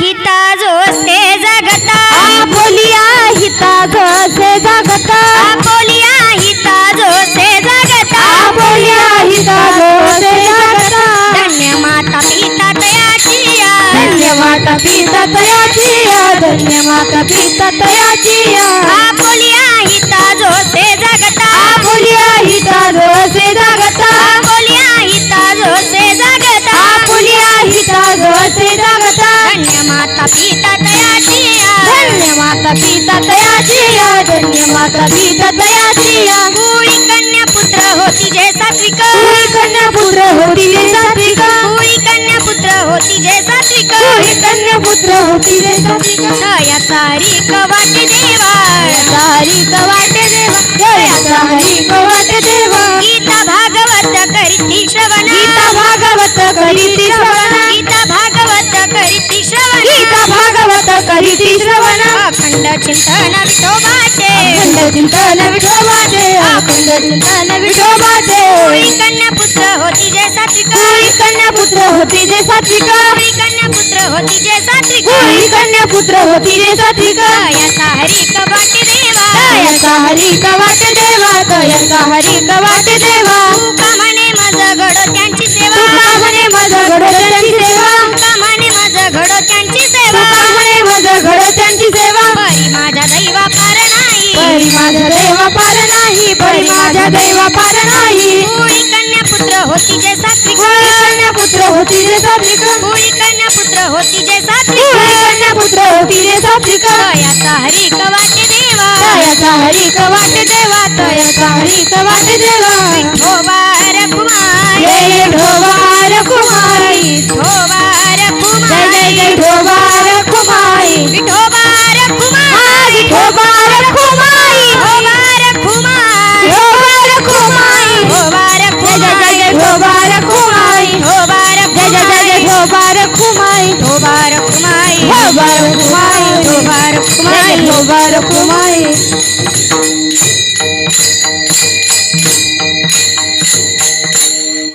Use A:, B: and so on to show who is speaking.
A: हिता जो से जगता
B: आपुलिया हिता जसे जगता।
A: आपोलिया हिता जो से जगता
B: आपुलिया हिता जसे जगता।
A: धन्य माता पिता तयाची
B: धन्य माता पिता तयाची धन्य माता पिता तयाची
A: माता पिता तयाची
B: धन्य माता पिता तयाची धन्य माता पिता तयाची
A: कुळी कन्या पुत्र होती जे सात्विक.
B: कुळी कन्या पुत्र होती रे सात्विक.
A: कुळी कन्या पुत्र होती जे सात्विक.
B: कुळी कन्या पुत्र होती रे सात्विक.
A: याचा हरिक वाटे देवा.
B: याचा हरिक वाटे देवा. याचा हरिक वाटे देवा.
A: गीता भागवत करीती श्रवण.
B: गीता भागवत करीती श्रवण.
A: गीता भागवत करीती श्रवण.
B: करीती श्रवण
A: अखंड चिंतन विठोबाचे
B: अखंड चिंतन विठोबाचे अखंड चिंतन विठोबाचे
A: कुळी कन्या पुत्र होती जे सात्विक
B: कन्या पुत्र होती जे सात्विक
A: कन्या पुत्र होती जे सात्विक
B: कुळी कन्या पुत्र होती जे सात्विक
A: याचा हरिक वाटे देवा।
B: याचा हरिक वाटे देवा याचा हरिक वाटे देवा।
A: पार नाही
B: परी माझ्या देवा पार नाही.
A: कुळी कन्या पुत्र होती जे सात्विक
B: कुळी कन्या पुत्र होती जे सात्विक
A: कुळी कन्या पुत्र होती जे सात्विक
B: कुळी कन्या पुत्र होती जे सात्विक
A: याचा हरिक वाटे देवा.
B: तयाचा हरिक वाटे देवा तयाचा हरिक वाटे देवा.
A: विठोबार कुमार.
B: जय जय Thank you.